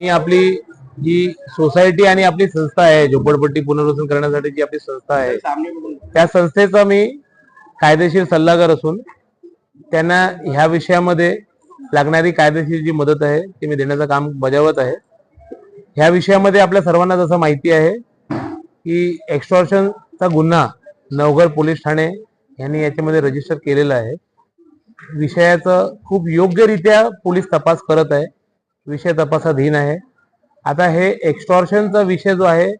आपली जी सोसायटी आणि आपली संस्था आहे झोपडपट्टी पुनर्वसन करण्यासाठी जी आपली संस्था आहे त्या संस्थेचा मी कायदेशीर सल्लागार असून त्यांना ह्या विषयामध्ये लागणारी कायदेशीर जी मदत आहे ती मी देण्याचं काम बजावत आहे. ह्या विषयामध्ये आपल्या सर्वांना जसं माहिती आहे की एक्स्टॉर्शनचा गुन्हा नवघर पोलीस ठाणे यांनी याच्यामध्ये रजिस्टर केलेला आहे. विषयाचं खूप योग्यरित्या पोलीस तपास करत आहे. विषय तपासाधीन आहे. आता हे एक्स्टॉर्शनचा विषय जो आहे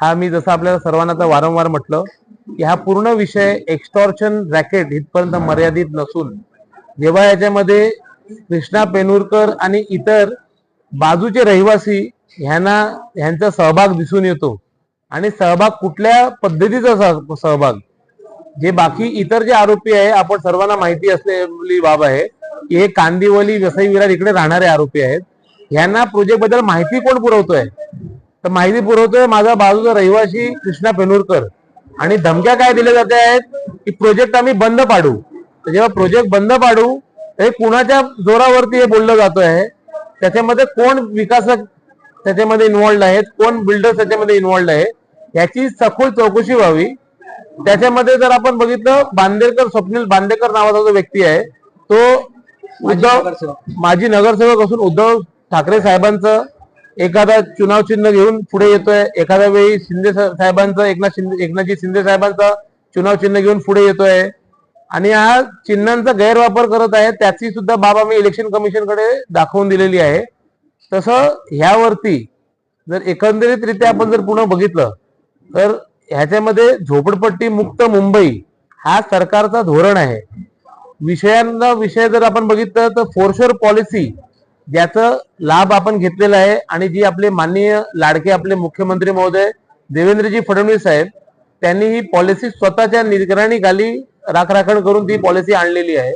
हा मी जसं आपल्याला सर्वांना आता वारंवार म्हटलं की हा पूर्ण विषय एक्स्टॉर्शन रॅकेट इथपर्यंत मर्यादित नसून जेव्हा याच्यामध्ये कृष्णा पेनूरकर आणि इतर बाजूचे रहिवासी ह्यांना ह्यांचा सहभाग दिसून येतो आणि सहभाग कुठल्या पद्धतीचा सहभाग? जे बाकी इतर जे आरोपी आहे आपण सर्वांना माहिती असलेली बाब आहे की हे कांदिवली वसई विरार इकडे राहणारे आरोपी आहेत. यांना प्रोजेक्टबद्दल माहिती कोण पुरवतोय? तर माहिती पुरवतोय माझा बाजूचा रहिवासी कृष्णा पेनूरकर. आणि धमक्या काय दिल्या जाते आहेत? की प्रोजेक्ट आम्ही बंद पाडू. तर जेव्हा प्रोजेक्ट बंद पाडू तर हे कुणाच्या जोरावरती हे बोललं जात आहे त्याच्यामध्ये कोण विकासक त्याच्यामध्ये इन्व्हॉल्ड आहेत? कोण बिल्डर्स त्याच्यामध्ये इन्व्हॉल्ड आहे याची सखोल चौकशी व्हावी. त्याच्यामध्ये जर आपण बघितलं बांदेकर स्वप्नील बांदेकर नावाचा जो व्यक्ती आहे तो उद्धव माजी नगरसेवक असून उद्धव ठाकरे साहेबांचं एखादा चुनाव चिन्ह घेऊन पुढे येतोय एखाद्या वेळी शिंदे साहेबांचं एकनाथ शिंदे एकनाथजी शिंदे साहेबांचा चुनाव चिन्ह घेऊन पुढे येतोय. आणि हा चिन्हांचा गैरवापर करत आहे त्याची सुद्धा बाब आम्ही इलेक्शन कमिशनकडे दाखवून दिलेली आहे. तसं ह्यावरती जर एकंदरीतरित्या आपण जर पुन्हा बघितलं तर ह्याच्यामध्ये झोपडपट्टी मुक्त मुंबई हा सरकारचा धोरण आहे. विषयांना विषय जर आपण बघितलं तर फोरशोर पॉलिसी ज्याचं लाभ आपण घेतलेला आहे आणि जी आपले माननीय लाडके आपले मुख्यमंत्री महोदय देवेंद्रजी फडणवीस साहेब त्यांनी ही पॉलिसी स्वतःच्या निगराणीखाली राखराखण करून ती पॉलिसी आणलेली आहे.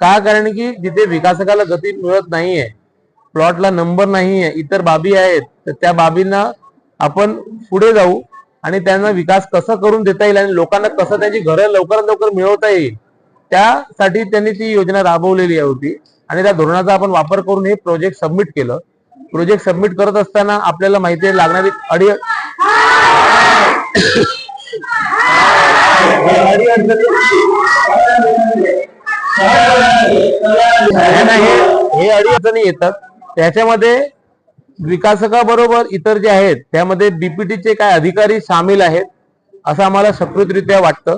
का? कारण की जिथे विकासकाला गती मिळत नाहीये प्लॉटला नंबर नाहीये इतर बाबी आहेत तर त्या बाबींना आपण पुढे जाऊ आणि त्यांना विकास कसा करून देता येईल आणि लोकांना कसं त्यांची घरं लवकरात लवकर मिळवता येईल त्यासाठी त्यांनी ती योजना राबवलेली आहे होती. आणि त्या धोरणाचा आपण वापर करून हे प्रोजेक्ट सबमिट केलं. प्रोजेक्ट सबमिट करत असताना आपल्याला माहिती आहे लागणारी अडी हे हे अडीअडचणी येतात. त्याच्यामध्ये विकासकाबरोबर इतर जे आहेत त्यामध्ये बीपीटीचे काय अधिकारी सामील आहेत असं आम्हाला सकृतरित्या वाटतं.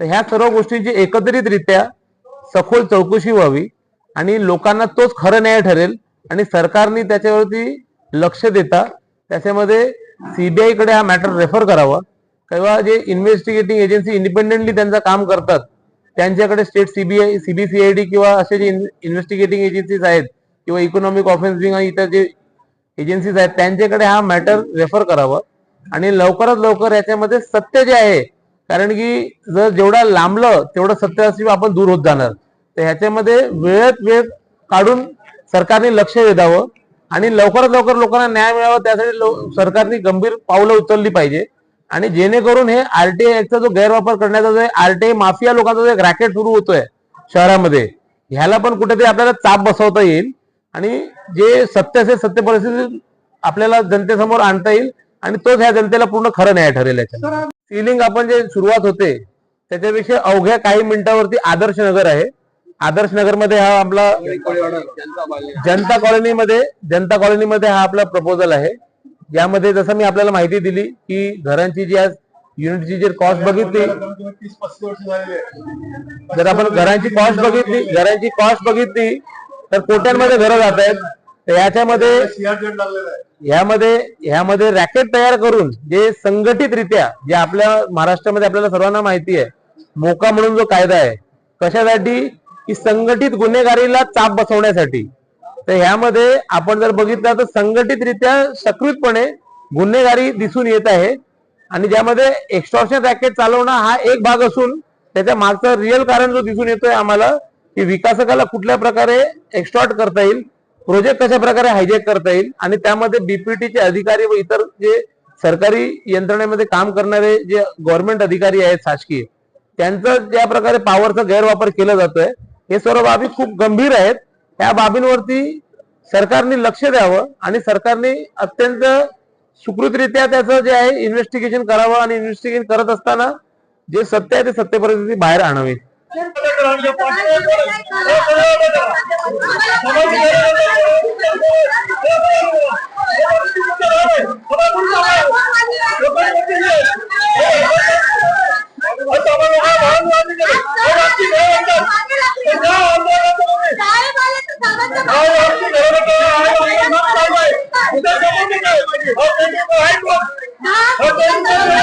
तर ह्या सर्व गोष्टींची एकत्रितरित्या सखोल चौकशी व्हावी. आणि लोकांना तोच खरं न्याय ठरेल आणि सरकारने त्याच्यावरती लक्ष देता त्याच्यामध्ये सीबीआयकडे हा मॅटर रेफर करावा. किंवा जे इन्व्हेस्टिगेटिंग एजन्सी इंडिपेंडेंटली त्यांचं काम करतात त्यांच्याकडे स्टेट सीबीआय सीबीसीआयडी किंवा असे जे इन्व्हेस्टिगेटिंग एजन्सीज आहेत किंवा इकॉनॉमिक ऑफेन्स विंग इतर जे एजन्सीज आहेत त्यांच्याकडे हा मॅटर रेफर करावा. आणि लवकरात लवकर याच्यामध्ये सत्य जे आहे कारण की जर जेवढा लांबलं तेवढं सत्याशिवाय आपण दूर होत जाणार. तर ह्याच्यामध्ये वेळेत वेळ काढून सरकारने लक्ष वेधावं आणि लवकरात लवकर लोकांना न्याय मिळावा त्यासाठी सरकारने गंभीर पावलं उचलली पाहिजे. आणि जेणेकरून हे आरटीआय चा जो गैरवापर करण्याचा जो आरटीआय माफिया लोकांचा जो एक रॅकेट सुरू होतोय शहरामध्ये ह्याला पण कुठेतरी आपल्याला चाप बसवता येईल आणि जे सत्य असेल सत्य परिस्थिती आपल्याला जनतेसमोर आणता येईल आणि तोच ह्या जनतेला पूर्ण खरं न्याय ठरेल याच्या सिलिंग आपण जे सुरुवात होते त्याच्यापेक्षा अवघ्या काही मिनिटावरती आदर्श नगर आहे. आदर्श नगरमध्ये हा आपला जनता कॉलनीमध्ये जनता कॉलनीमध्ये हा आपला प्रपोजल आहे. यामध्ये जसं मी आपल्याला माहिती दिली की घरांची जी आज युनिटची जी कॉस्ट बघितली जर आपण घरांची कॉस्ट बघितली घरांची कॉस्ट बघितली तर कोट्यांमध्ये घरं जात आहेत. तर याच्यामध्ये ह्यामध्ये यामध्ये ह्यामध्ये रॅकेट तयार करून जे संघटितरित्या जे आपल्या महाराष्ट्रामध्ये आपल्याला सर्वांना माहिती आहे मोका म्हणून जो कायदा आहे कशासाठी की संघटित गुन्हेगारीला चाप बसवण्यासाठी. तर ह्यामध्ये आपण जर बघितलं तर संघटितरित्या सकृतपणे गुन्हेगारी दिसून येत आहे. आणि ज्यामध्ये एक्स्ट्रॉशन रॅकेट चालवणं हा एक भाग असून त्याच्या मागचं रिअल कारण जो दिसून येतोय आम्हाला की विकासकाला कुठल्या प्रकारे एक्स्ट्रॉट करता येईल प्रोजेक्ट कशा प्रकारे हायजेक करता येईल आणि त्यामध्ये बीपीटीचे अधिकारी व इतर जे सरकारी यंत्रणेमध्ये काम करणारे जे गव्हर्नमेंट अधिकारी आहेत शासकीय त्यांचं ज्या प्रकारे पॉवरचा गैरवापर केला जातोय हे सर्व बाबी खूप गंभीर आहेत. त्या बाबींवरती सरकारने लक्ष द्यावं आणि सरकारने अत्यंत सुकृतरित्या त्याचं जे आहे इन्व्हेस्टिगेशन करावं आणि इन्व्हेस्टिगेशन करत असताना जे सत्य आहे ते सत्यपरिस्थिती बाहेर आणावी. 好等一下我来说好等一